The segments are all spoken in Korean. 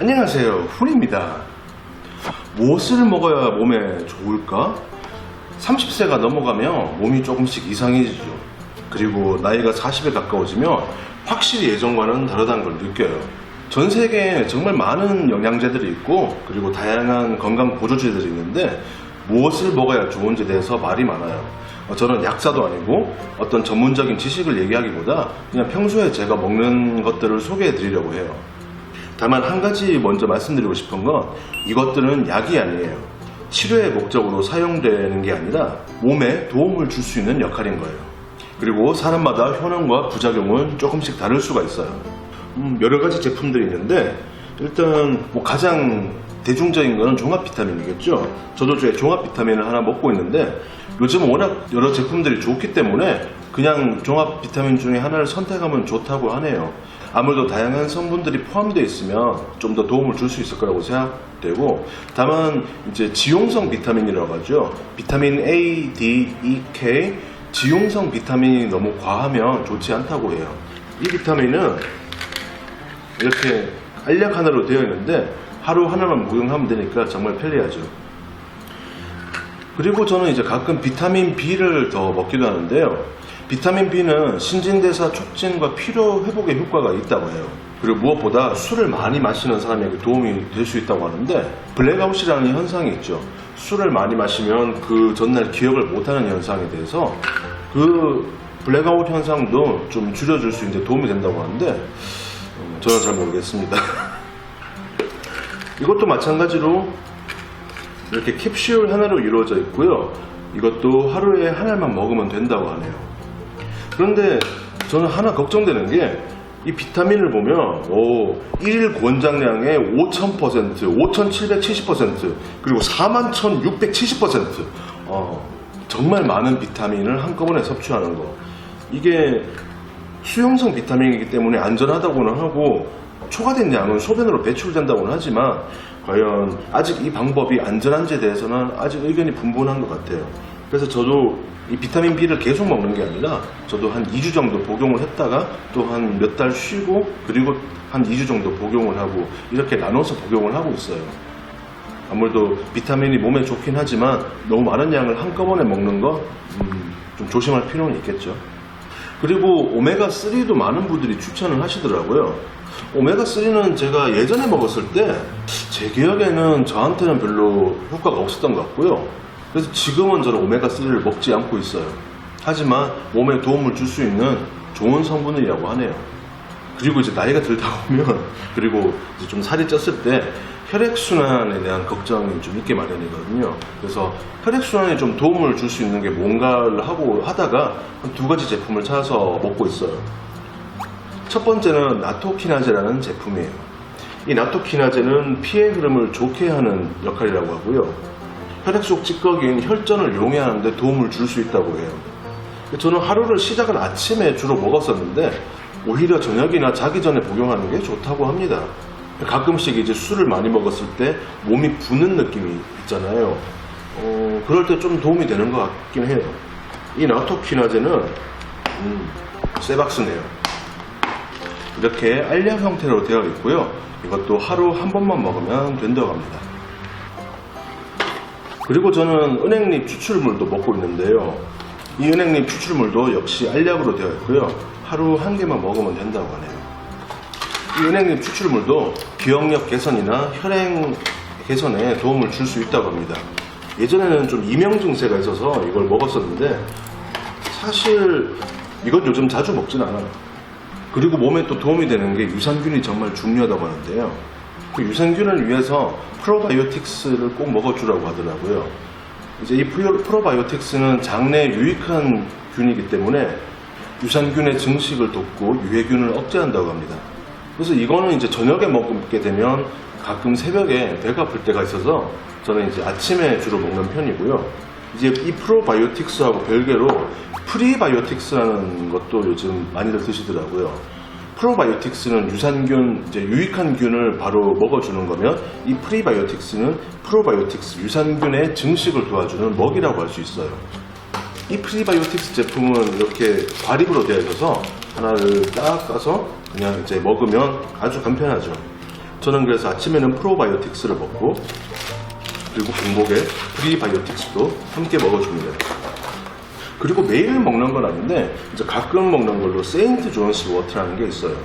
안녕하세요. 훈입니다. 무엇을 먹어야 몸에 좋을까? 30세가 넘어가면 몸이 조금씩 이상해지죠. 그리고 나이가 40에 가까워지면 확실히 예전과는 다르다는 걸 느껴요. 전 세계에 정말 많은 영양제들이 있고 그리고 다양한 건강 보조제들이 있는데 무엇을 먹어야 좋은지에 대해서 말이 많아요. 어, 저는 약사도 아니고 어떤 전문적인 지식을 얘기하기보다 그냥 평소에 제가 먹는 것들을 소개해 드리려고 해요. 다만 한 가지 먼저 말씀드리고 싶은 건 이것들은 약이 아니에요. 치료의 목적으로 사용되는 게 아니라 몸에 도움을 줄 수 있는 역할인 거예요. 그리고 사람마다 효능과 부작용은 조금씩 다를 수가 있어요. 음, 여러 가지 제품들이 있는데 일단 뭐 가장 대중적인 거는 종합 비타민이겠죠. 저도 제 종합 비타민을 하나 먹고 있는데 요즘 워낙 여러 제품들이 좋기 때문에 그냥 종합 비타민 중에 하나를 선택하면 좋다고 하네요. 아무래도 다양한 성분들이 포함되어 있으면 좀 더 도움을 줄 수 있을 거라고 생각되고 다만 이제 지용성 비타민이라고 하죠. 비타민 A, D, E, K 지용성 비타민이 너무 과하면 좋지 않다고 해요. 이 비타민은 이렇게 알약 하나로 되어 있는데 하루 하나만 복용하면 되니까 정말 편리하죠. 그리고 저는 이제 가끔 비타민 B를 더 먹기도 하는데요. 비타민 B는 신진대사 촉진과 피로 회복에 효과가 있다고 해요. 그리고 무엇보다 술을 많이 마시는 사람에게 도움이 될 수 있다고 하는데 블랙아웃이라는 현상이 있죠. 술을 많이 마시면 그 전날 기억을 못하는 현상에 대해서 그 블랙아웃 현상도 좀 줄여줄 수 있는 데 도움이 된다고 하는데 음, 저는 잘 모르겠습니다. 이것도 마찬가지로 이렇게 캡슐 하나로 이루어져 있고요. 이것도 하루에 하나만 먹으면 된다고 하네요. 그런데 저는 하나 걱정되는 게 이 비타민을 보면 오, 1일 권장량의 5,000%, 5,770% 그리고 41,670% 어, 정말 많은 비타민을 한꺼번에 섭취하는 거. 이게 수용성 비타민이기 때문에 안전하다고는 하고 초과된 양은 소변으로 배출된다고는 하지만 과연 아직 이 방법이 안전한지에 대해서는 아직 의견이 분분한 것 같아요. 그래서 저도 이 비타민 B를 계속 먹는 게 아니라 저도 한 2주 정도 복용을 했다가 또 한 몇 달 쉬고 그리고 한 2주 정도 복용을 하고 이렇게 나눠서 복용을 하고 있어요. 아무래도 비타민이 몸에 좋긴 하지만 너무 많은 양을 한꺼번에 먹는 거좀 조심할 필요는 있겠죠. 그리고 오메가3도 많은 분들이 추천을 하시더라고요. 오메가3는 제가 예전에 먹었을 때 제 기억에는 저한테는 별로 효과가 없었던 것 같고요. 그래서 지금은 저는 오메가3를 먹지 않고 있어요. 하지만 몸에 도움을 줄 수 있는 좋은 성분이라고 하네요. 그리고 이제 나이가 들다 보면 그리고 좀 살이 쪘을 때 혈액순환에 대한 걱정이 좀 있게 마련이거든요. 그래서 혈액순환에 좀 도움을 줄 수 있는 게 뭔가를 하고 하다가 한두 가지 제품을 찾아서 먹고 있어요. 첫 번째는 나토키나제라는 제품이에요. 이 나토키나제는 피의 흐름을 좋게 하는 역할이라고 하고요. 혈액 속 찌꺼기인 혈전을 용해하는 데 도움을 줄 수 있다고 해요. 저는 하루를 시작을 아침에 주로 먹었었는데 오히려 저녁이나 자기 전에 복용하는 게 좋다고 합니다. 가끔씩 이제 술을 많이 먹었을 때 몸이 부는 느낌이 있잖아요. 어, 그럴 때 좀 도움이 되는 것 같긴 해요. 이 나토키나제는 음, 쇠박스네요. 이렇게 알약 형태로 되어 있고요. 이것도 하루 한 번만 먹으면 된다고 합니다. 그리고 저는 은행잎 추출물도 먹고 있는데요. 이 은행잎 추출물도 역시 알약으로 되어 있고요. 하루 한 개만 먹으면 된다고 하네요. 이 은행잎 추출물도 기억력 개선이나 혈행 개선에 도움을 줄 수 있다고 합니다. 예전에는 좀 이명 증세가 있어서 이걸 먹었었는데 사실 이건 요즘 자주 먹진 않아요. 그리고 몸에 또 도움이 되는 게 유산균이 정말 중요하다고 하는데요. 그 유산균을 위해서 프로바이오틱스를 꼭 먹어주라고 하더라고요. 이제 이 프로- 프로바이오틱스는 장내에 유익한 균이기 때문에 유산균의 증식을 돕고 유해균을 억제한다고 합니다. 그래서 이거는 이제 저녁에 먹게 되면 가끔 새벽에 배가 아플 때가 있어서 저는 이제 아침에 주로 먹는 편이고요. 이제 이 프로바이오틱스하고 별개로 프리바이오틱스라는 것도 요즘 많이들 드시더라고요. 프로바이오틱스는 유산균, 이제 유익한 균을 바로 먹어주는 거면 이 프리바이오틱스는 프로바이오틱스, 유산균의 증식을 도와주는 먹이라고 할 수 있어요. 이 프리바이오틱스 제품은 이렇게 과립으로 되어 있어서 하나를 딱 까서 그냥 이제 먹으면 아주 간편하죠. 저는 그래서 아침에는 프로바이오틱스를 먹고 그리고 공복에 프리바이오틱스도 함께 먹어줍니다. 그리고 매일 먹는 건 아닌데 이제 가끔 먹는 걸로 세인트 존스 워터라는 게 있어요.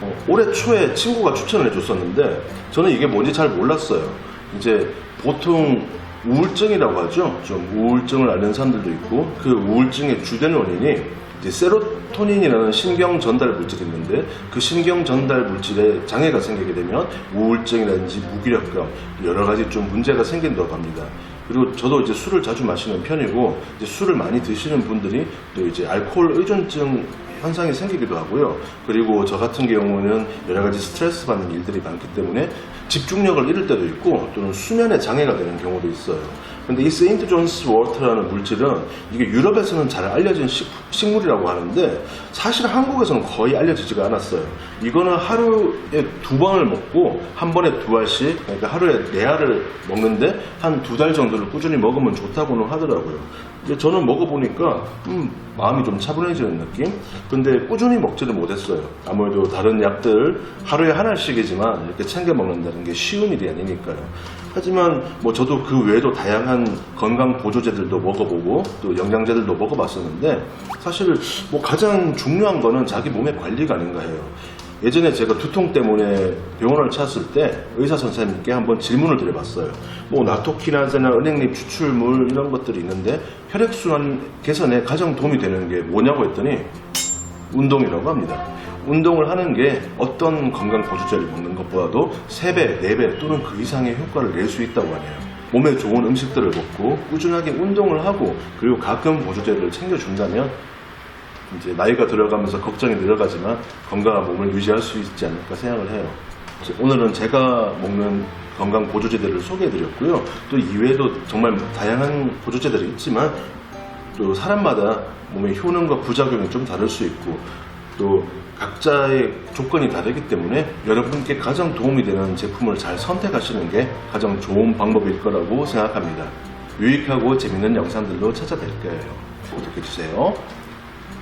어, 올해 초에 친구가 추천을 해줬었는데 저는 이게 뭔지 잘 몰랐어요. 이제 보통 우울증이라고 하죠. 좀 우울증을 앓는 사람들도 있고 그 우울증의 주된 원인이 이제 세로토닌이라는 신경 전달 물질이 있는데 그 신경 전달 물질에 장애가 생기게 되면 우울증이라든지 무기력감 여러 가지 좀 문제가 생긴다고 합니다. 그리고 저도 이제 술을 자주 마시는 편이고 이제 술을 많이 드시는 분들이 또 이제 알코올 의존증 현상이 생기기도 하고요. 그리고 저 같은 경우는 여러 가지 스트레스 받는 일들이 많기 때문에 집중력을 잃을 때도 있고 또는 수면에 장애가 되는 경우도 있어요. 근데 이 세인트 존스 워터라는 물질은 이게 유럽에서는 잘 알려진 식, 식물이라고 하는데 사실 한국에서는 거의 알려지지가 않았어요. 이거는 하루에 두 번을 먹고 한 번에 두 알씩 그러니까 하루에 네 알을 먹는데 한 두 달 정도를 꾸준히 먹으면 좋다고는 하더라고요. 저는 먹어보니까 음, 마음이 좀 차분해지는 느낌? 근데 꾸준히 먹지를 못했어요. 아무래도 다른 약들 하루에 한 알씩이지만 이렇게 챙겨 먹는다는 게 쉬운 일이 아니니까요. 하지만 뭐 저도 그 외에도 다양한 건강 보조제들도 먹어보고 또 영양제들도 먹어봤었는데 사실 뭐 가장 중요한 거는 자기 몸의 관리가 아닌가 해요. 예전에 제가 두통 때문에 병원을 찾았을 때 의사 선생님께 한번 질문을 드려봤어요. 뭐 나토키나제나 은행잎 추출물 이런 것들이 있는데 혈액순환 개선에 가장 도움이 되는 게 뭐냐고 했더니 운동이라고 합니다. 운동을 하는 게 어떤 건강 보조제를 먹는 것보다도 3배, 4배 또는 그 이상의 효과를 낼 수 있다고 하네요. 몸에 좋은 음식들을 먹고 꾸준하게 운동을 하고 그리고 가끔 보조제를 챙겨준다면 이제 나이가 들어가면서 걱정이 늘어가지만 건강한 몸을 유지할 수 있지 않을까 생각을 해요. 오늘은 제가 먹는 건강 보조제들을 소개해드렸고요. 또 이외에도 정말 다양한 보조제들이 있지만 또 사람마다 몸의 효능과 부작용이 좀 다를 수 있고 또 각자의 조건이 다르기 때문에 여러분께 가장 도움이 되는 제품을 잘 선택하시는 게 가장 좋은 방법일 거라고 생각합니다. 유익하고 재밌는 영상들로 찾아뵐 거예요. 구독해주세요.